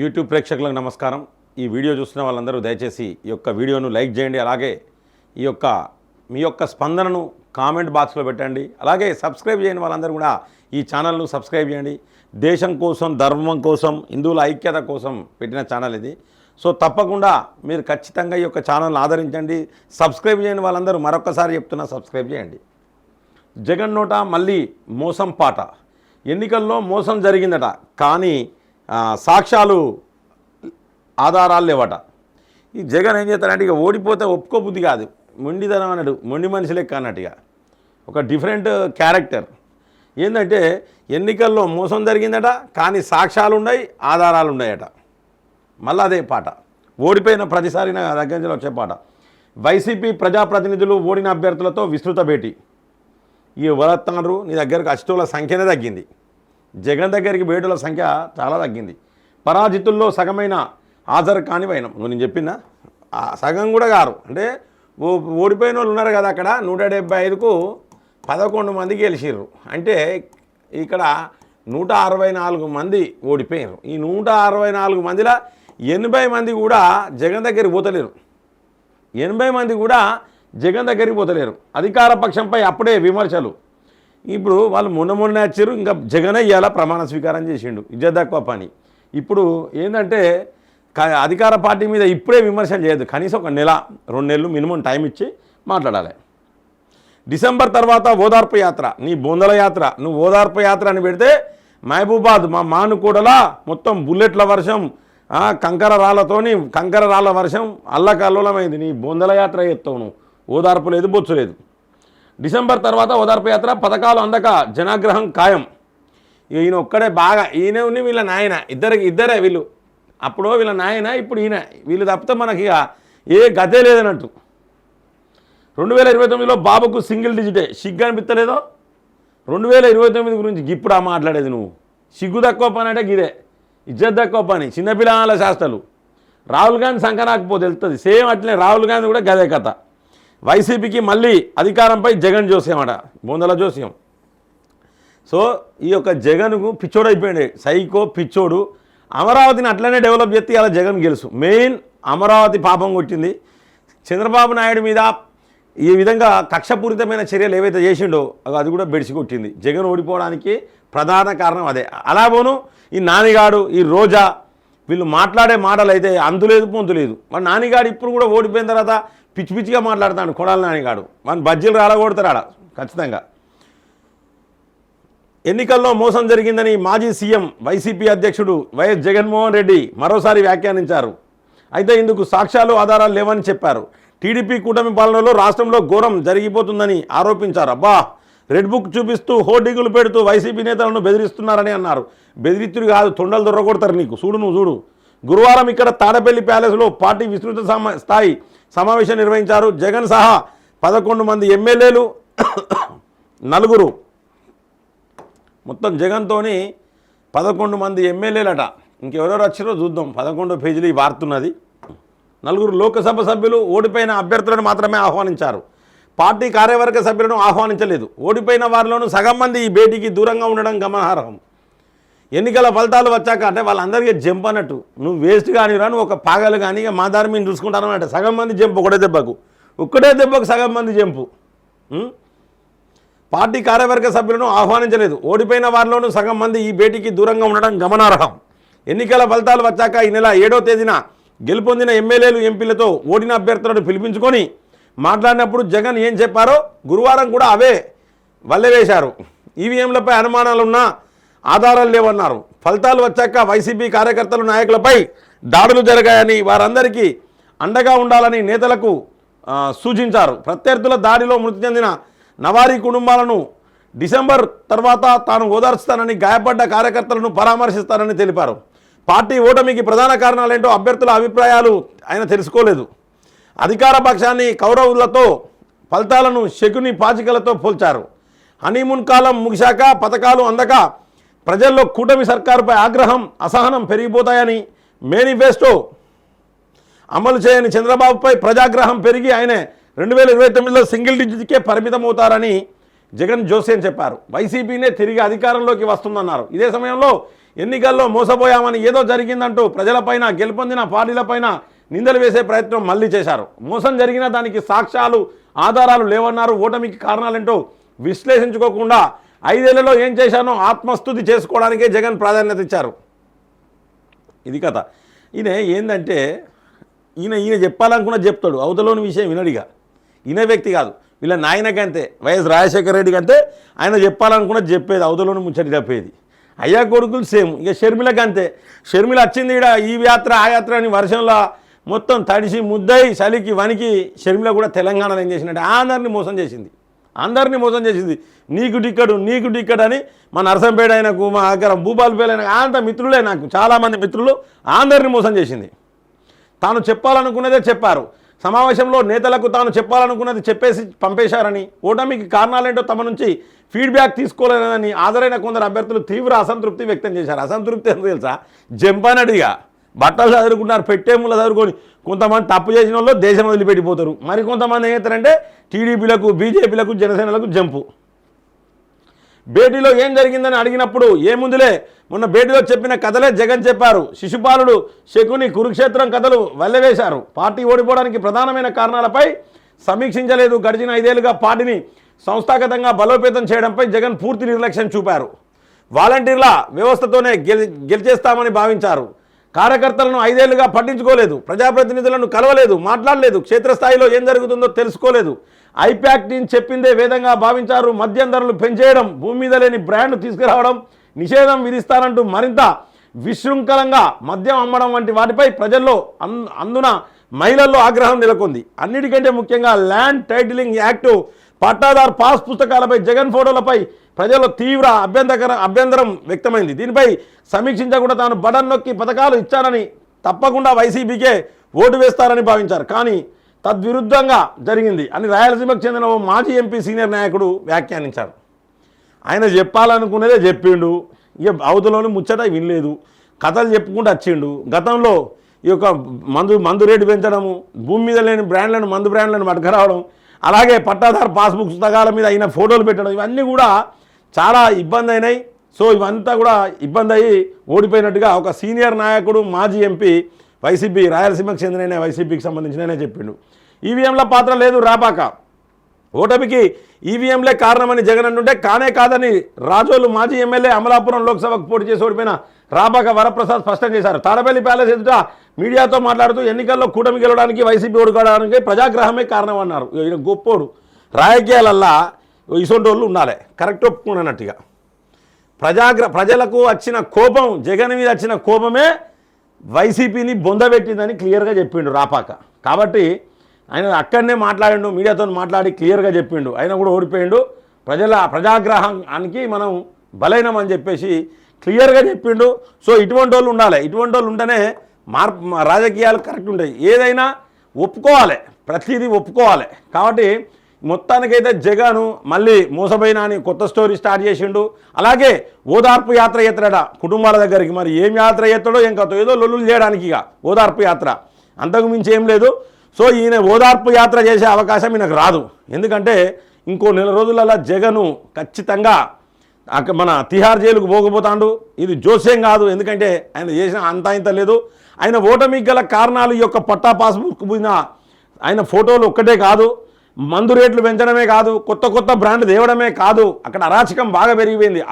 YouTube ప్రేక్షకులకు నమస్కారం. ఈ వీడియో చూస్తున్న వాళ్ళందరూ దయచేసి ఈ యొక్క వీడియోను లైక్ చేయండి. అలాగే ఈ యొక్క మీ యొక్క స్పందనను కామెంట్ బాక్స్లో పెట్టండి. అలాగే సబ్స్క్రైబ్ చేయని వాళ్ళందరూ కూడా ఈ ఛానల్ను సబ్స్క్రైబ్ చేయండి. దేశం కోసం ధర్మం కోసం హిందువుల ఐక్యత కోసం పెట్టిన ఛానల్ ఇది. సో తప్పకుండా మీరు ఖచ్చితంగా ఈ యొక్క ఛానల్ని ఆదరించండి. సబ్స్క్రైబ్ చేయని వాళ్ళందరూ మరొకసారి చెప్తున్నా సబ్స్క్రైబ్ చేయండి. జగన్ నోట మళ్ళీ మోసం పాట. ఎన్నికల్లో మోసం జరిగిందట. కానీ సాక్ష్యాలు ఆధారాలు లేవట. ఈ జగన్ ఏం చేస్తాడంటే ఇక ఓడిపోతే ఒప్పుకోబుద్ధి కాదు. మొండితనం అన్నాడు. మొండి మనిషి లెక్క అన్నట్టుగా ఒక డిఫరెంట్ క్యారెక్టర్. ఏంటంటే ఎన్నికల్లో మోసం జరిగిందట కానీ సాక్ష్యాలు ఉన్నాయి ఆధారాలు ఉన్నాయట. మళ్ళీ అదే పాట. ఓడిపోయిన ప్రతిసారి నా దగ్గర నుంచి వచ్చే పాట. వైసీపీ ప్రజాప్రతినిధులు ఓడిన అభ్యర్థులతో విస్తృత భేటీ. ఈ ఎవరత్తారు నీ దగ్గరకు అష్టోల సంఖ్యనే తగ్గింది. జగన్ దగ్గరికి వేడుల సంఖ్య చాలా తగ్గింది. పరాజితుల్లో సగమైన హాజరు కాని వైనం. నువ్వు నేను చెప్పిన? సగం కూడా గారు అంటే ఓడిపోయిన వాళ్ళు ఉన్నారు కదా అక్కడ నూట డెబ్బై ఐదుకు పదకొండు మంది గెలిచిర్రు. అంటే ఇక్కడ నూట అరవై నాలుగు మంది ఓడిపోయారు ఈ నూట అరవై నాలుగు మందిలో ఎనభై మంది కూడా జగన్ దగ్గరికి పోతలేరు. ఎనభై మంది కూడా జగన్ దగ్గరికి పోతలేరు. అధికార పక్షంపై అప్పుడే విమర్శలు. ఇప్పుడు వాళ్ళు మొన్న మొన్న వచ్చారు ఇంకా జగన్ ఇవాళ ప్రమాణ స్వీకారం చేసిండు. ఇజ్జతక్కువ పని. ఇప్పుడు ఏంటంటే అధికార పార్టీ మీద ఇప్పుడే విమర్శలు చేయదు కనీసం ఒక నెల రెండు నెలలు మినిమం టైం ఇచ్చి మాట్లాడాలి. డిసెంబర్ తర్వాత ఓదార్పు యాత్ర. నీ బొందల యాత్ర. నువ్వు ఓదార్పు యాత్ర అని పెడితే మహబూబాద్ మా మానుకోడలా మొత్తం బుల్లెట్ల వర్షం కంకర రాళ్ళతోని కంకర రాళ్ళ వర్షం అల్లకల్లోలమైంది. నీ బొందల యాత్ర ఎత్తావు నువ్వు. ఓదార్పు లేదు బొచ్చు లేదు. డిసెంబర్ తర్వాత ఓదార్పు యాత్ర పథకాలు అందక జనాగ్రహం ఖాయం. ఈయన ఒక్కడే బాగా ఈయన ఉన్ని వీళ్ళ నాయన ఇద్దరికి ఇద్దరే వీళ్ళు. అప్పుడు వీళ్ళ నాయన ఇప్పుడు ఈయన. వీళ్ళు తప్పితే మనకి ఏ గతే లేదన్నట్టు. రెండు వేల ఇరవై తొమ్మిదిలో బాబుకు సింగిల్ డిజిటే. సిగ్గు అనిపిస్తలేదో రెండు వేల ఇరవై తొమ్మిది గురించి ఇప్పుడు ఆ మాట్లాడేది నువ్వు. సిగ్గు తక్కువ పని అంటే గిదే. ఇజ్జత్ తక్కువ పని చిన్నపిల్లల శాస్త్రాలు. రాహుల్ గాంధీ సంఖ రాకపోతే సేమ్ అట్లే రాహుల్ గాంధీ కూడా గదే కథ. వైసీపీకి మళ్ళీ అధికారంపై జగన్ జోస్యం అట బొందల జోస్యం. సో ఈ యొక్క జగన్కు పిచ్చోడు అయిపోయాడు సైకో పిచ్చోడు. అమరావతిని అట్లనే డెవలప్ చేస్తే ఇలా జగన్ గెలుసు. మెయిన్ అమరావతి పాపం కొట్టింది. చంద్రబాబు నాయుడు మీద ఈ విధంగా కక్షపూరితమైన చర్యలు ఏవైతే చేసిండో అగో అది కూడా బెడిసి కొట్టింది. జగన్ ఓడిపోవడానికి ప్రధాన కారణం అదే. అలా పోను ఈ నానిగాడు ఈ రోజా వీళ్ళు మాట్లాడే మాటలు అయితే అంతులేదు పొంతులేదు. మరి నానిగాడు ఇప్పుడు కూడా ఓడిపోయిన తర్వాత పిచ్చి పిచ్చిగా మాట్లాడతాడు కొడాలి నానిగాడు మన బజ్జీలు రాలగొడతారు ఆడ ఖచ్చితంగా. ఎన్నికల్లో మోసం జరిగిందని మాజీ సీఎం వైసీపీ అధ్యక్షుడు వైఎస్ జగన్మోహన్ రెడ్డి మరోసారి వ్యాఖ్యానించారు. అయితే ఇందుకు సాక్ష్యాలు ఆధారాలు లేవని చెప్పారు. టీడీపీ కూటమి పాలనలో రాష్ట్రంలో ఘోరం జరిగిపోతుందని ఆరోపించారు. అబ్బా! రెడ్ బుక్ చూపిస్తూ హోర్డింగులు పెడుతూ వైసీపీ నేతలను బెదిరిస్తున్నారని అన్నారు. బెదిరిత్తుడు కాదు తొండలు దొరకొడతారు నీకు. చూడు నువ్వు చూడు. గురువారం ఇక్కడ తాడపల్లి ప్యాలెస్లో పార్టీ విస్తృత స్థాయి సమావేశం నిర్వహించారు జగన్ సహా పదకొండు మంది ఎమ్మెల్యేలు నలుగురు. మొత్తం జగన్తోని పదకొండు మంది ఎమ్మెల్యేలట. ఇంకెవరెవరు వచ్చారో చూద్దాం. పదకొండో పేజీలు ఈ వార్తున్నది నలుగురు లోకసభ సభ్యులు ఓడిపోయిన అభ్యర్థులను మాత్రమే ఆహ్వానించారు. పార్టీ కార్యవర్గ సభ్యులను ఆహ్వానించలేదు. ఓడిపోయిన వారిలోనూ సగం మంది ఈ భేటీకి దూరంగా ఉండడం గమనార్హం. ఎన్నికల ఫలితాలు వచ్చాక అంటే వాళ్ళందరికీ జంప్ అన్నట్టు. నువ్వు వేస్ట్ కానిరా నువ్వు ఒక పాగలు కానీ ఇక మా దారి మీద చూసుకుంటాను అంటే సగం మంది జంపు ఒకటే దెబ్బకు. ఒక్కటే దెబ్బకు సగం మంది జంపు. పార్టీ కార్యవర్గ సభ్యులను ఆహ్వానించలేదు. ఓడిపోయిన వారిలోనూ సగం మంది ఈ భేటీకి దూరంగా ఉండడం గమనార్హం. ఎన్నికల ఫలితాలు వచ్చాక ఈ నెల ఏడో తేదీన గెలుపొందిన ఎమ్మెల్యేలు ఎంపీలతో ఓడిన అభ్యర్థులను పిలిపించుకొని మాట్లాడినప్పుడు జగన్ ఏం చెప్పారో గురువారం కూడా అవే వల్లెవేశారు ఈవీఎంలపై అనుమానాలున్నా ఆధారాలు లేవన్నారు. ఫలితాలు వచ్చాక వైసీపీ కార్యకర్తలు నాయకులపై దాడులు జరిగాయని వారందరికీ అండగా ఉండాలని నేతలకు సూచించారు. ప్రత్యర్థుల దాడిలో మృతి చెందిన నవారీ కుటుంబాలను డిసెంబర్ తర్వాత తాను ఓదార్చుతానని గాయపడ్డ కార్యకర్తలను పరామర్శిస్తానని తెలిపారు. పార్టీ ఓటమికి ప్రధాన కారణాలేంటో అభ్యర్థుల అభిప్రాయాలు ఆయన తెలుసుకోలేదు. అధికార పక్షాన్ని కౌరవులతో ఫలితాలను శకుని పాచికలతో పోల్చారు. హనీమూన్ కాలం ముగిశాక పథకాలు అందక ప్రజల్లో కూటమి సర్కారుపై ఆగ్రహం అసహనం పెరిగిపోతాయని మేనిఫెస్టో అమలు చేయని చంద్రబాబుపై ప్రజాగ్రహం పెరిగి ఆయనే రెండు వేల ఇరవై తొమ్మిదిలో సింగిల్ డిజిట్కే పరిమితం అవుతారని జగన్ జోసేన్ చెప్పారు. వైసీపీనే తిరిగి అధికారంలోకి వస్తుందన్నారు. ఇదే సమయంలో ఎన్నికల్లో మోసపోయామని ఏదో జరిగిందంటూ ప్రజలపైన గెలుపొందిన పార్టీలపైన నిందలు వేసే ప్రయత్నం మళ్ళీ చేశారు. మోసం జరిగిన దానికి సాక్ష్యాలు ఆధారాలు లేవన్నారు. ఓటమికి కారణాలేంటో విశ్లేషించుకోకుండా ఐదేళ్ళలో ఏం చేశానో ఆత్మస్థుతి చేసుకోవడానికే జగన్ ప్రాధాన్యత ఇచ్చారు. ఇది కథ. ఈయన ఏంటంటే ఈయన ఈయన చెప్పాలనుకున్న చెప్తాడు. అవతలోని విషయం వినడిగా. ఈయన వ్యక్తి కాదు. వీళ్ళ నాయనకంతే వైఎస్ రాజశేఖర రెడ్డికి అంతే. ఆయన చెప్పాలనుకున్నది చెప్పేది అవతలోని ముచ్చటి చెప్పేది అయ్యా కొడుకులు సేమ్. ఇక షర్మిలకంతే షర్మిల వచ్చింది ఈడ ఈ యాత్ర ఆ యాత్ర అని వర్షంలో మొత్తం తడిసి ముద్దయి చలికి వనికి షర్మిల కూడా తెలంగాణలో ఏం చేసినట్టు అందరినీ మోసం చేసింది. అందరినీ మోసం చేసింది. నీకు టిక్కడు నీకు టిక్కడు అని మా నరసంపేట ఆయనకు మా దగ్గర భూపాలపేట అయినా అంత మిత్రులే నాకు చాలామంది మిత్రులు అందరినీ మోసం చేసింది. తాను చెప్పాలనుకున్నదే చెప్పారు. సమావేశంలో నేతలకు తాను చెప్పాలనుకున్నది చెప్పేసి పంపేశారని ఓటమికి కారణాలేంటో తమ నుంచి ఫీడ్బ్యాక్ తీసుకోలేదని హాజరైన కొందరు అభ్యర్థులు తీవ్ర అసంతృప్తి వ్యక్తం చేశారు. అసంతృప్తి అని తెలుసా? జంపనడిగా. బట్టలు చదువుకున్నారు పెట్టేముల చదువుకొని కొంతమంది తప్పు చేసిన వాళ్ళు దేశం వదిలిపెట్టిపోతారు. మరి కొంతమంది ఏం చేస్తారంటే టీడీపీలకు బీజేపీలకు జనసేనలకు జంపు. భేటీలో ఏం జరిగిందని అడిగినప్పుడు ఏముందిలే మొన్న భేటీలో చెప్పిన కథలే జగన్ చెప్పారు. శిశుపాలుడు శకుని కురుక్షేత్రం కథలు వల్లవేశారు. పార్టీ ఓడిపోవడానికి ప్రధానమైన కారణాలపై సమీక్షించలేదు. గడిచిన ఐదేళ్ళుగా పార్టీని సంస్థాగతంగా బలోపేతం చేయడంపై జగన్ పూర్తి నిర్లక్ష్యం చూపారు. వాలంటీర్ల వ్యవస్థతోనే గెలి గెలిచేస్తామని భావించారు. కార్యకర్తలను ఐదేళ్ళుగా పట్టించుకోలేదు ప్రజాప్రతినిధులను కలవలేదు మాట్లాడలేదు క్షేత్రస్థాయిలో ఏం జరుగుతుందో తెలుసుకోలేదు. ఐప్యాక్ చెప్పిందే వేదంగా భావించారు మద్యం ధరలు పెంచేయడం భూమి మీద లేని బ్రాండ్ తీసుకురావడం నిషేధం విధిస్తారంటూ మరింత విశృంఖలంగా మద్యం అమ్మడం వంటి వాటిపై ప్రజల్లో అన్ అందున మహిళల్లో ఆగ్రహం నెలకొంది. అన్నిటికంటే ముఖ్యంగా ల్యాండ్ టైటిలింగ్ యాక్టు పట్టాదార్ పాస్ పుస్తకాలపై జగన్ ఫోటోలపై ప్రజల్లో తీవ్ర అభ్యంతకర అభ్యంతరం వ్యక్తమైంది. దీనిపై సమీక్షించకుండా తాను బటన్ నొక్కి పథకాలు ఇచ్చానని తప్పకుండా వైసీపీకే ఓటు వేస్తారని భావించారు. కానీ తద్విరుద్ధంగా జరిగింది అని రాయలసీమకు చెందిన ఓ మాజీ ఎంపీ సీనియర్ నాయకుడు వ్యాఖ్యానించారు. ఆయన చెప్పాలనుకునేదే చెప్పిండు. ఇక అవతలోని ముచ్చట వినలేదు. కథలు చెప్పుకుంటూ వచ్చిండు. గతంలో ఈ యొక్క మందు మందు రేటు పెంచడము భూమి మీద లేని బ్రాండ్లను మందు బ్రాండ్లను మడకరావడం అలాగే పట్టాదారు పాస్బుక్ పుస్తకాల మీద అయిన ఫోటోలు పెట్టడం ఇవన్నీ కూడా చాలా ఇబ్బంది అయినాయి సో ఇవంతా కూడా ఇబ్బంది అయ్యి ఓడిపోయినట్టుగా ఒక సీనియర్ నాయకుడు మాజీ ఎంపీ వైసీపీ రాయలసీమకు చెందిన వైసీపీకి సంబంధించిననే చెప్పిండు. ఈవీఎంల పాత్ర లేదు రాపాక. ఓటమికి ఈవీఎంలే కారణమని జగన్ అంటుంటే కానే కాదని రాజోలు మాజీ ఎమ్మెల్యే అమలాపురం లోక్సభకు పోటీ చేసి ఓడిపోయిన రాబాక వరప్రసాద్ స్పష్టం చేశారు. తాడపల్లి ప్యాలెస్ ఎదుట మీడియాతో మాట్లాడుతూ ఎన్నికల్లో కూటమి గెలవడానికి వైసీపీ ఓడుకోవడానికి ప్రజాగ్రహమే కారణం అన్నారు ఈయన గొప్పోడు. రాజకీయాలల్లా ఇసొంటి వాళ్ళు ఉండాలి. కరెక్ట్ ఒప్పుకున్నట్టుగా ప్రజాగ్ర ప్రజలకు వచ్చిన కోపం జగన్ మీద వచ్చిన కోపమే వైసీపీని బొందబెట్టిందని క్లియర్గా చెప్పిండు రాపాక. కాబట్టి ఆయన అక్కడనే మాట్లాడిండు మీడియాతో మాట్లాడి క్లియర్గా చెప్పిండు. ఆయన కూడా ఓడిపోయిండు. ప్రజల ప్రజాగ్రహానికి మనం బలైనమని చెప్పేసి క్లియర్గా చెప్పిండు. సో ఇటువంటి వాళ్ళు ఉండాలి. ఇటువంటి వాళ్ళు ఉంటేనే మార్పు రాజకీయాలు కరెక్ట్ ఉంటాయి. ఏదైనా ఒప్పుకోవాలి. ప్రతిదీ ఒప్పుకోవాలి. కాబట్టి మొత్తానికైతే జగన్ మళ్ళీ మోసపోయినా అని కొత్త స్టోరీ స్టార్ట్ చేసిండు. అలాగే ఓదార్పు యాత్ర ఎత్తడట కుటుంబాల దగ్గరికి. మరి ఏం యాత్ర ఎత్తడో ఏం కథ ఏదో లొల్లులు చేయడానికి ఇక ఓదార్పు యాత్ర. అంతకు మించి ఏం లేదు. సో ఈయన ఓదార్పు యాత్ర చేసే అవకాశం ఈయనకు రాదు. ఎందుకంటే ఇంకో నెల రోజులలో జగను ఖచ్చితంగా అక్కడ మన తిహార్ జైలుకు పోకపోతాడు. ఇది జోస్యం కాదు. ఎందుకంటే ఆయన చేసిన అంత ఇంత లేదు. ఆయన ఓటమికి గల కారణాలు ఈ యొక్క పట్టా పాస్బుక్ పోయిన ఆయన ఫోటోలు ఒక్కటే కాదు. మందు రేట్లు పెంచడమే కాదు కొత్త కొత్త బ్రాండ్ తేవడమే కాదు అక్కడ అరాచకం బాగా పెరిగిపోయింది.